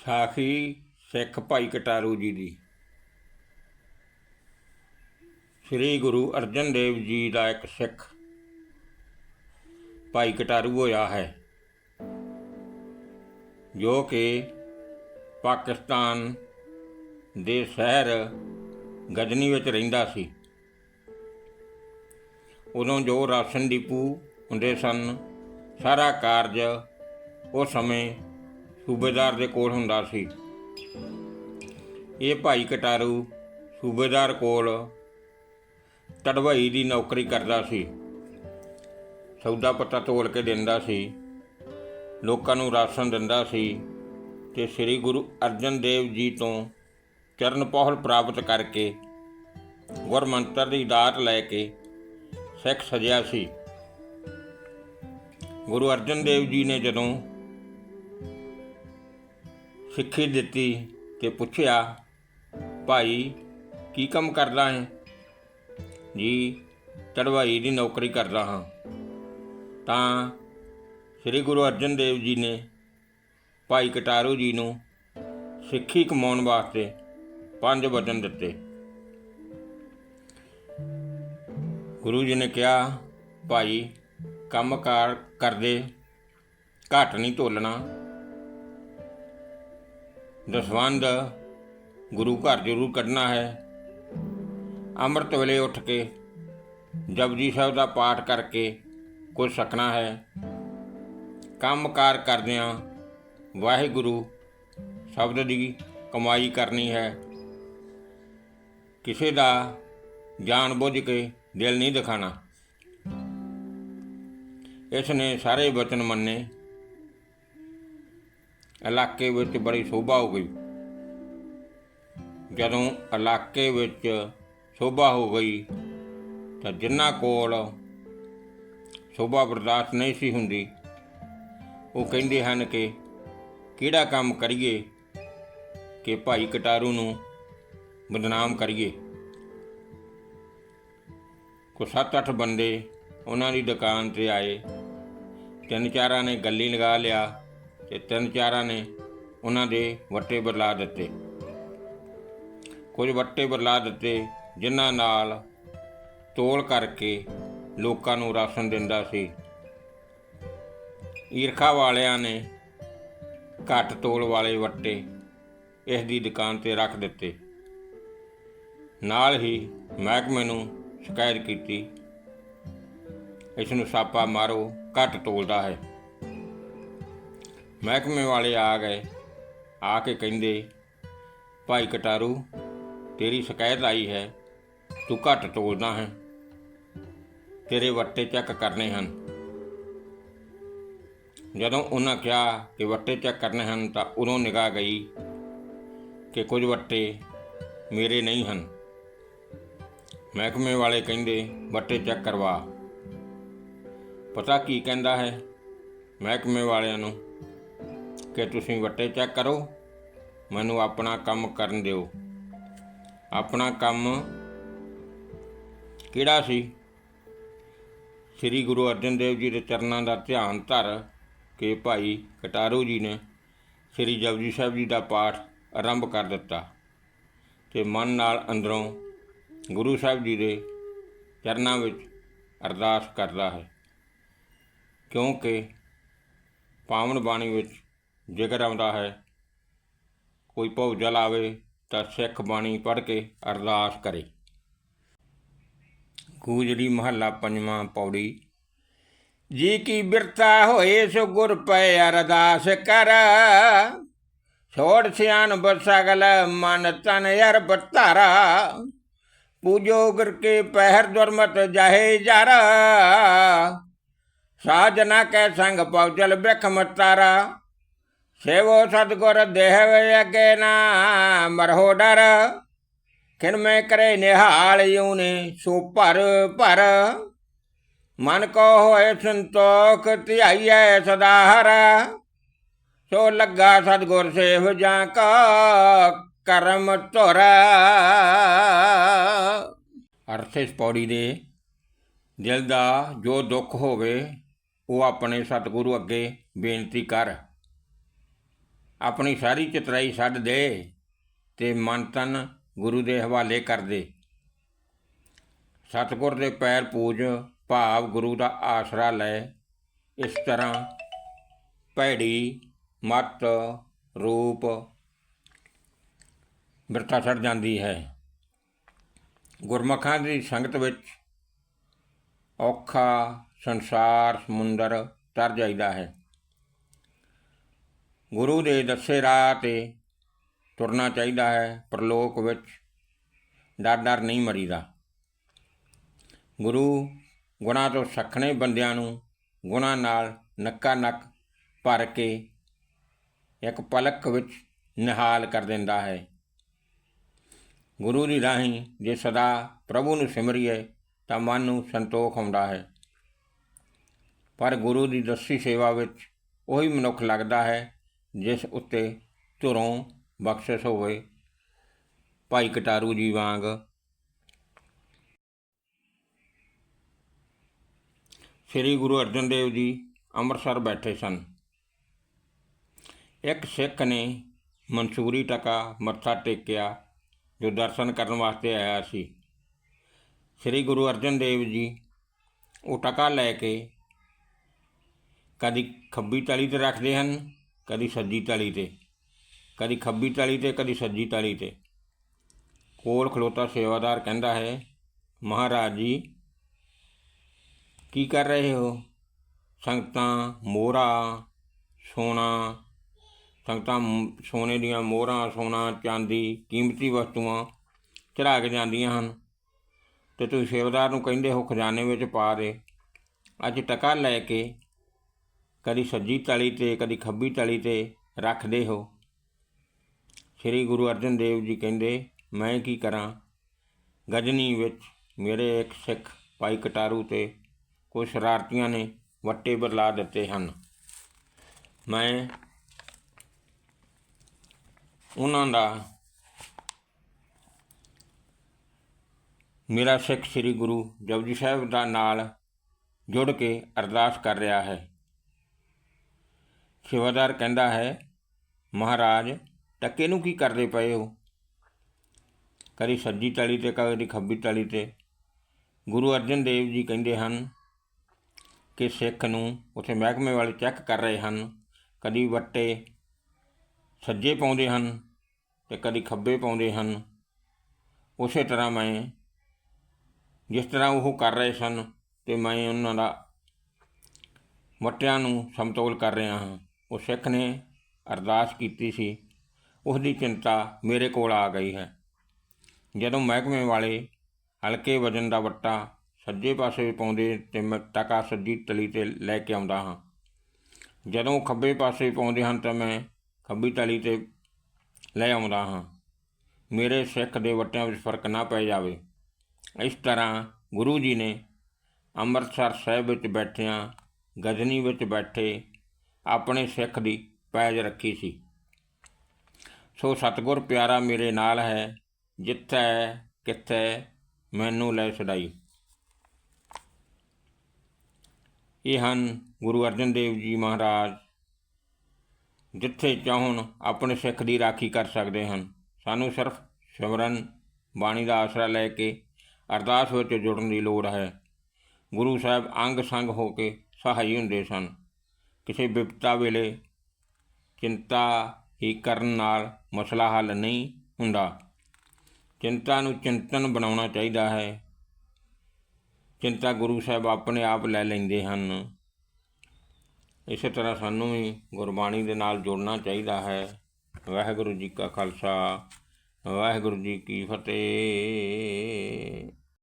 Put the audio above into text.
ਸਾਖੀ ਸਿੱਖ ਭਾਈ ਕਟਾਰੂ ਜੀ ਦੀ। ਸ੍ਰੀ ਗੁਰੂ ਅਰਜਨ ਦੇਵ ਜੀ ਦਾ ਇੱਕ ਸਿੱਖ ਭਾਈ ਕਟਾਰੂ ਹੋਇਆ ਹੈ, ਜੋ ਕਿ ਪਾਕਿਸਤਾਨ ਦੇ ਸ਼ਹਿਰ ਗਜਨੀ ਵਿੱਚ ਰਹਿੰਦਾ ਸੀ। ਉਦੋਂ ਜੋ ਰਾਸ਼ਨ ਡਿਪੂ ਹੁੰਦੇ ਸਨ, ਸਾਰਾ ਕਾਰਜ ਉਸ ਸਮੇਂ ਸੂਬੇਦਾਰ ਦੇ ਕੋਲ ਹੁੰਦਾ ਸੀ। ਇਹ ਭਾਈ ਕਟਾਰੂ ਸੂਬੇਦਾਰ ਕੋਲ ਤੜਵਈ ਦੀ ਨੌਕਰੀ ਕਰਦਾ ਸੀ। ਸੌਦਾ ਪੱਤਾ ਤੋਲ ਕੇ ਦਿੰਦਾ ਸੀ। ਲੋਕਾਂ ਨੂੰ ਰਾਸ਼ਨ ਦਿੰਦਾ ਸੀ ਤੇ ਸ੍ਰੀ ਗੁਰੂ ਅਰਜਨ ਦੇਵ ਜੀ ਤੋਂ ਚਰਨ ਪਹਲ ਪ੍ਰਾਪਤ ਕਰਕੇ ਗੁਰਮੰਤਰ ਦੀ ਦਾਤ ਲੈ ਕੇ ਸਿੱਖ ਸਜਿਆ ਸੀ। ਗੁਰੂ ਅਰਜਨ ਦੇਵ ਜੀ ਨੇ ਜਦੋਂ ਸਿੱਖੀ ਦਿੱਤੀ ਤੇ ਪੁੱਛਿਆ, ਭਾਈ, ਕੀ ਕੰਮ ਕਰਦਾ ਹੈ? ਜੀ ਚੜਵਾਈ ਦੀ ਨੌਕਰੀ ਕਰਦਾ ਹਾਂ। ਤਾਂ ਸ੍ਰੀ ਗੁਰੂ ਅਰਜਨ ਦੇਵ ਜੀ ਨੇ ਭਾਈ ਕਟਾਰੂ ਜੀ ਨੂੰ ਸਿੱਖੀ ਕਮਾਉਣ ਵਾਸਤੇ ਪੰਜ ਵਚਨ ਦਿੱਤੇ। ਗੁਰੂ ਜੀ ਨੇ ਕਿਹਾ, ਭਾਈ ਕੰਮਕਾਰ ਕਰਦੇ, ਘੱਟ ਨਹੀਂ ਤੋਲਣਾ। ਦਸਵੰਦ ਗੁਰੂ ਘਰ ਜ਼ਰੂਰ ਕੱਢਣਾ ਹੈ। ਅੰਮ੍ਰਿਤ ਵੇਲੇ ਉੱਠ ਕੇ ਜਪਜੀ ਸਾਹਿਬ ਦਾ ਪਾਠ ਕਰਕੇ ਕੁਝ ਸਕਣਾ ਹੈ। ਕੰਮਕਾਰ ਕਰਦਿਆਂ ਵਾਹਿਗੁਰੂ ਸ਼ਬਦ ਦੀ ਕਮਾਈ ਕਰਨੀ ਹੈ। ਕਿਸੇ ਦਾ ਜਾਣ ਬੁੱਝ ਕੇ ਦਿਲ ਨਹੀਂ ਦਿਖਾਣਾ। ਇਸ ਨੇ ਸਾਰੇ ਵਚਨ ਮੰਨੇ। ਇਲਾਕੇ ਵਿੱਚ ਬੜੀ ਸ਼ੋਭਾ ਹੋ ਗਈ। ਜਦੋਂ ਇਲਾਕੇ ਵਿੱਚ ਸ਼ੋਭਾ ਹੋ ਗਈ ਤਾਂ ਜਿਨ੍ਹਾਂ ਕੋਲ ਸ਼ੋਭਾ ਬਰਦਾਸ਼ਤ ਨਹੀਂ ਸੀ ਹੁੰਦੀ, ਉਹ ਕਹਿੰਦੇ ਹਨ ਕਿ ਕਿਹੜਾ ਕੰਮ ਕਰੀਏ ਕਿ ਭਾਈ ਕਟਾਰੂ ਨੂੰ ਬਦਨਾਮ ਕਰੀਏ। ਕੋ ਸੱਤ ਅੱਠ ਬੰਦੇ ਉਹਨਾਂ ਦੀ ਦੁਕਾਨ ਤੇ ਆਏ। ਤਿੰਨ ਚਾਰਾਂ ਨੇ ਗੱਲੀ ਲਗਾ ਲਿਆ। ਤੇ ਤਿੰਨ ਚਾਰਾਂ ਨੇ ਉਹਨਾਂ ਦੇ ਵੱਟੇ ਬਰਲਾ ਦਿੱਤੇ। ਕੁਝ ਵੱਟੇ ਬਰਲਾ ਦਿੱਤੇ, ਜਿਨ੍ਹਾਂ ਨਾਲ ਤੋਲ ਕਰਕੇ ਲੋਕਾਂ ਨੂੰ ਰਾਸ਼ਨ ਦਿੰਦਾ ਸੀ। ਈਰਖਾ ਵਾਲਿਆਂ ਨੇ ਘੱਟ ਤੋਲ ਵਾਲੇ ਵੱਟੇ ਇਸ ਦੀ ਦੁਕਾਨ ਤੇ ਰੱਖ ਦਿੱਤੇ। ਨਾਲ ਹੀ ਮਹਿਕਮੇ ਨੂੰ ਸ਼ਿਕਾਇਤ ਕੀਤੀ, ਇਸ ਨੂੰ ਸਾਪਾ ਮਾਰੋ, ਘੱਟ ਤੋਲਦਾ ਹੈ। ਮਹਿਕਮੇ ਵਾਲੇ ਆ ਗਏ। ਆ ਕੇ ਕਹਿੰਦੇ, ਭਾਈ ਕਟਾਰੂ, ਤੇਰੀ ਸ਼ਿਕਾਇਤ ਆਈ ਹੈ। ਤੂੰ ਘੱਟ ਤੋਲਦਾ ਹੈ। ਤੇਰੇ ਵੱਟੇ ਚੈੱਕ ਕਰਨੇ ਹਨ। ਜਦੋਂ ਉਹਨਾਂ ਕਿਹਾ ਕਿ ਵੱਟੇ ਚੈੱਕ ਕਰਨੇ ਹਨ, ਤਾਂ ਉਦੋਂ ਨਿਗਾਹ ਗਈ ਕਿ ਕੁਝ ਵੱਟੇ ਮੇਰੇ ਨਹੀਂ ਹਨ। ਮਹਿਕਮੇ ਵਾਲੇ ਕਹਿੰਦੇ, ਵੱਟੇ ਚੈੱਕ ਕਰਵਾ। ਪਤਾ ਕੀ ਕਹਿੰਦਾ ਹੈ ਮਹਿਕਮੇ ਵਾਲਿਆਂ ਨੂੰ? ਕਿ ਤੁਸੀਂ ਵੱਟੇ ਚੈੱਕ ਕਰੋ। ਮੈਨੂੰ ਆਪਣਾ ਕੰਮ ਕਰਨ ਦਿਓ। ਆਪਣਾ ਕੰਮ ਕਿਹੜਾ ਸੀ? ਸ੍ਰੀ ਗੁਰੂ ਅਰਜਨ ਦੇਵ ਜੀ ਦੇ ਚਰਨਾਂ ਦਾ ਧਿਆਨ ਧਰ ਕੇ ਭਾਈ ਕਟਾਰੂ ਜੀ ਨੇ ਸ੍ਰੀ ਜਪਜੀ ਸਾਹਿਬ ਜੀ ਦਾ ਪਾਠ ਆਰੰਭ ਕਰ ਦਿੱਤਾ ਤੇ ਮਨ ਨਾਲ ਅੰਦਰੋਂ ਗੁਰੂ ਸਾਹਿਬ ਜੀ ਦੇ ਚਰਨਾਂ ਵਿੱਚ ਅਰਦਾਸ ਕਰਦਾ ਹੈ। ਕਿਉਂਕਿ ਪਾਵਨ ਬਾਣੀ ਵਿੱਚ ਜ਼ਿਕਰ ਆਉਂਦਾ ਹੈ। ਕੋਈ ਭਉ ਆਵੇ ਤਾਂ ਸਿੱਖ ਬਾਣੀ ਪੜ੍ਹ ਕੇ ਅਰਦਾਸ ਕਰੇ। ਗੂਜਰੀ ਮਹੱਲਾ ਪੰਜਵਾਂ ਪੌੜੀ। ਜੀ ਕੀ ਬਿਰਤਾ ਹੋਏ ਸੋ ਗੁਰ ਪੈ ਅਰਦਾਸ ਕਰ। ਛੋੜ ਸਿਆਨ ਬਸਗਲ ਮਨ ਤਨ ਅਰ ਬਤਾਰਾ ਪੂਜੋ ਗੁਰ ਕੇ ਪਹਿਰ ਦੁਰਮਤ ਜਾਹੇ ਜਰ ਸਾਜਨਾ ਕੈ ਸੰਗ ਪਉਜਲ ਬਿਖ ਮਤਾਰਾ। ਸੇਵੋ ਸਤਗੁਰ ਦੇਹ ਵੇ ਅਗੇ ਨਾ ਮਰਹੋ ਡਰ। ਕਿਨ ਮੈਂ ਕਰੇ ਨਿਹਾਲ ਯੂਨੇ, ਸੋ ਭਰ ਭਰ। ਮਨ ਕੋ ਹੋਏ ਸੰਤੋਖ ਧਿਆਈਐ ਸਦਾ ਹਰ। ਸੋ ਲੱਗਾ ਸਤਗੁਰ ਸੇਵ ਜਾਂ ਕਾ ਕਰਮ ਧੁਰ। ਅਰਥ ਇਸ ਪੌੜੀ ਦੇ, ਦਿਲ ਦਾ ਜੋ ਦੁੱਖ ਹੋਵੇ, ਉਹ ਆਪਣੇ ਸਤਿਗੁਰੂ ਅੱਗੇ ਬੇਨਤੀ ਕਰ। ਆਪਣੀ ਸਾਰੀ ਚਤਰਾਈ ਛੱਡ ਦੇ ਤੇ ਮਨ ਤਨ ਗੁਰੂ ਦੇ ਹਵਾਲੇ ਕਰ ਦੇ। ਸਤਿਗੁਰ ਦੇ ਪੈਰ ਪੂਜ ਭਾਵ ਗੁਰੂ ਦਾ ਆਸਰਾ ਲੈ। ਇਸ ਤਰ੍ਹਾਂ ਭੈੜੀ, ਮਤ, ਰੂਪ ਬਿਰਤਾ ਛੱਡ ਜਾਂਦੀ ਹੈ। ਗੁਰਮੁਖਾਂ ਦੀ ਸੰਗਤ ਵਿੱਚ ਔਖਾ ਸੰਸਾਰ ਸਮੁੰਦਰ ਤਰ ਜਾਈਦਾ ਹੈ। ਗੁਰੂ ਦੇ ਦੱਸੇ ਰਾਹ ਤੇ ਤੁਰਨਾ ਚਾਹੀਦਾ ਹੈ ਪ੍ਰਲੋਕ ਵਿੱਚ। ਡਰ ਡਰ ਨਹੀਂ ਮਰੀਦਾ। ਗੁਰੂ ਗੁਨਾਹ ਤੋਂ ਸਖਣੇ ਬੰਦਿਆਂ ਨੂੰ ਗੁਨਾਹ ਨਾਲ ਨੱਕਾ ਨੱਕ ਭਰ ਕੇ ਇੱਕ ਪਲਕ ਵਿੱਚ ਨਿਹਾਲ ਕਰ ਦਿੰਦਾ ਹੈ। ਗੁਰੂ ਦੀ ਰਾਹੀਂ ਜੇ ਸਦਾ ਪ੍ਰਭੂ ਨੂੰ ਸਿਮਰੀਏ ਤਾਂ ਮਨ ਨੂੰ ਸੰਤੋਖ ਆਉਂਦਾ ਹੈ। ਪਰ ਗੁਰੂ ਦੀ ਦੱਸੀ ਸੇਵਾ ਵਿੱਚ ਉਹੀ ਮਨੁੱਖ ਲੱਗਦਾ ਹੈ ਜਿਸ ਉੱਤੇ ਧੁਰੋਂ ਬਖਸ਼ਿਸ਼ ਹੋਵੇ। ਭਾਈ ਕਟਾਰੂ ਜੀ ਵਾਂਗ। ਸ੍ਰੀ ਗੁਰੂ ਅਰਜਨ ਦੇਵ ਜੀ ਅੰਮ੍ਰਿਤਸਰ ਬੈਠੇ ਸਨ। ਇੱਕ ਸਿੱਖ ਨੇ ਮਨਸੂਰੀ ਟਕਾ ਮੱਥਾ ਟੇਕਿਆ, ਜੋ ਦਰਸ਼ਨ ਕਰਨ ਵਾਸਤੇ ਆਇਆ ਸੀ। ਸ੍ਰੀ ਗੁਰੂ ਅਰਜਨ ਦੇਵ ਜੀ ਉਹ ਟਕਾ ਲੈ ਕੇ ਕਦੀ ਖੱਬੀ ਤਲੀ ਤੇ ਰੱਖਦੇ ਹਨ ਕਦੀ ਸੱਜੀ ਤਲੀ ਤੇ, ਕਦੀ ਖੱਬੀ ਤਲੀ ਤੇ, ਕਦੀ ਸੱਜੀ ਤਲੀ ਤੇ। ਕੋਲ ਖਲੋਤਾ ਸੇਵਾਦਾਰ ਕਹਿੰਦਾ ਹੈ, ਮਹਾਰਾਜ ਜੀ, ਕੀ ਕਰ ਰਹੇ ਹੋ? ਸੰਗਤਾਂ ਮੋਹਰਾ, ਸੋਨਾ, ਸੰਗਤਾਂ ਸੋਨੇ ਦੀਆਂ ਮੋਹਰਾਂ, ਸੋਨਾ, ਚਾਂਦੀ, ਕੀਮਤੀ ਵਸਤੂਆਂ ਚੜਾ ਕੇ ਜਾਂਦੀਆਂ ਹਨ ਤੇ ਤੁਸੀਂ ਸੇਵਾਦਾਰ ਨੂੰ ਕਹਿੰਦੇ ਹੋ, ਖਜ਼ਾਨੇ ਵਿੱਚ ਪਾ ਦੇ। ਅੱਜ ਟਕਾ ਲੈ ਕੇ ਕਦੀ ਸੱਜੀ ਤਲੀ ਤੇ, ਕਦੀ ਖੱਬੀ ਤਲੀ ਤੇ ਰੱਖਦੇ ਹੋ। ਸ੍ਰੀ ਗੁਰੂ ਅਰਜਨ ਦੇਵ ਜੀ ਕਹਿੰਦੇ, ਮੈਂ ਕੀ ਕਰਾਂ? ਗਜਨੀ ਵਿੱਚ ਮੇਰੇ ਇੱਕ ਸਿੱਖ ਭਾਈ ਕਟਾਰੂ ਤੇ ਕੁਝ ਸ਼ਰਾਰਤੀਆਂ ਨੇ ਵੱਟੇ ਬਰਲਾ ਦਿੱਤੇ ਹਨ। ਮੈਂ ਉਹਨਾਂ ਦਾ, ਮੇਰਾ ਸਿੱਖ ਸ੍ਰੀ ਗੁਰੂ ਜਪਜੀ ਸਾਹਿਬ ਦਾ ਨਾਲ ਜੁੜ ਕੇ ਅਰਦਾਸ ਕਰ ਰਿਹਾ ਹੈ। ਸੇਵਾਦਾਰ ਕਹਿੰਦਾ ਹੈ, ਮਹਾਰਾਜ, ਟੱਕੇ ਨੂੰ ਕੀ ਕਰਦੇ ਪਏ ਹੋ? ਕਦੀ ਸੱਜੀ ਤਲੀ ਤੇ, ਕਦੀ ਖੱਬੀ ਤਲੀ ਤੇ। ਗੁਰੂ ਅਰਜਨ ਦੇਵ ਜੀ ਕਹਿੰਦੇ ਹਨ ਕਿ ਸਿੱਖ ਨੂੰ ਉਥੇ ਮਹਿਕਮੇ ਵਾਲੇ ਚੈੱਕ ਕਰ ਰਹੇ ਹਨ। ਕਦੀ ਵੱਟੇ ਸੱਜੇ ਪਾਉਂਦੇ ਹਨ ਤੇ ਕਦੀ ਖੱਬੇ ਪਾਉਂਦੇ ਹਨ। ਉਸੇ ਤਰ੍ਹਾਂ ਮੈਂ, ਜਿਸ ਤਰ੍ਹਾਂ ਉਹ ਕਰ ਰਹੇ ਸਨ, ਤੇ ਮੈਂ ਉਹਨਾਂ ਦਾ ਵੱਟਿਆਂ ਨੂੰ ਸਮਤੋਲ ਕਰ ਰਿਹਾ ਹਾਂ। ਉਹ ਸਿੱਖ ਨੇ ਅਰਦਾਸ ਕੀਤੀ ਸੀ। ਉਸ ਦੀ ਚਿੰਤਾ ਮੇਰੇ ਕੋਲ ਆ ਗਈ ਹੈ। ਜਦੋਂ ਮਹਿਕਮੇ ਵਾਲੇ ਹਲਕੇ ਵਜਨ ਦਾ ਵੱਟਾ ਸੱਜੇ ਪਾਸੇ ਪਾਉਂਦੇ ਤੇ ਮੈਂ ਟਕਾ ਸੱਜੀ ਤਲੀ ਤੇ ਲੈ ਕੇ ਆਉਂਦਾ ਹਾਂ। ਜਦੋਂ ਖੱਬੇ ਪਾਸੇ ਪਾਉਂਦੇ ਹਨ ਤਾਂ ਮੈਂ ਖੱਬੀ ਤਲੀ ਤੇ ਲੈ ਆਉਂਦਾ ਹਾਂ। ਮੇਰੇ ਸਿੱਖ ਦੇ ਵੱਟਿਆਂ ਵਿੱਚ ਫ਼ਰਕ ਨਾ ਪੈ ਜਾਵੇ। ਇਸ ਤਰ੍ਹਾਂ ਗੁਰੂ ਜੀ ਨੇ ਅੰਮ੍ਰਿਤਸਰ ਸਾਹਿਬ ਵਿੱਚ ਬੈਠਿਆਂ, ਗਜਨੀ ਵਿੱਚ ਬੈਠੇ ਆਪਣੇ ਸਿੱਖ ਦੀ ਪੈਜ ਰੱਖੀ ਸੀ। ਸੋ ਸਤਿਗੁਰ ਪਿਆਰਾ ਮੇਰੇ ਨਾਲ ਹੈ, ਜਿੱਥੇ, ਕਿੱਥੇ ਮੈਨੂੰ ਲੈ ਛਡਾਈ। ਇਹ ਹਨ ਗੁਰੂ ਅਰਜਨ ਦੇਵ ਜੀ ਮਹਾਰਾਜ, ਜਿੱਥੇ ਚਾਹਣ ਆਪਣੇ ਸਿੱਖ ਦੀ ਰਾਖੀ ਕਰ ਸਕਦੇ ਹਨ। ਸਾਨੂੰ ਸਿਰਫ ਸਿਮਰਨ, ਬਾਣੀ ਦਾ ਆਸਰਾ ਲੈ ਕੇ ਅਰਦਾਸ ਵਿੱਚ ਜੁੜਨ ਦੀ ਲੋੜ ਹੈ। ਗੁਰੂ ਸਾਹਿਬ ਅੰਗ ਸੰਗ ਹੋ ਕੇ ਸਹਾਈ ਹੁੰਦੇ ਸਨ। ਕਿਸੇ ਵਿਪਤਾ ਵੇਲੇ ਚਿੰਤਾ ਹੀ ਕਰਨ ਨਾਲ ਮਸਲਾ ਹੱਲ ਨਹੀਂ ਹੁੰਦਾ। ਚਿੰਤਾ ਨੂੰ ਚਿੰਤਨ ਬਣਾਉਣਾ ਚਾਹੀਦਾ ਹੈ। ਚਿੰਤਾ ਗੁਰੂ ਸਾਹਿਬ ਆਪਣੇ ਆਪ ਲੈ ਲੈਂਦੇ ਹਨ। ਇਸੇ ਤਰ੍ਹਾਂ ਸਾਨੂੰ ਵੀ ਗੁਰਬਾਣੀ ਦੇ ਨਾਲ ਜੋੜਨਾ ਚਾਹੀਦਾ ਹੈ। ਵਾਹਿਗੁਰੂ ਜੀ ਕਾ ਖਾਲਸਾ, ਵਾਹਿਗੁਰੂ ਜੀ ਕੀ ਫਤਿਹ।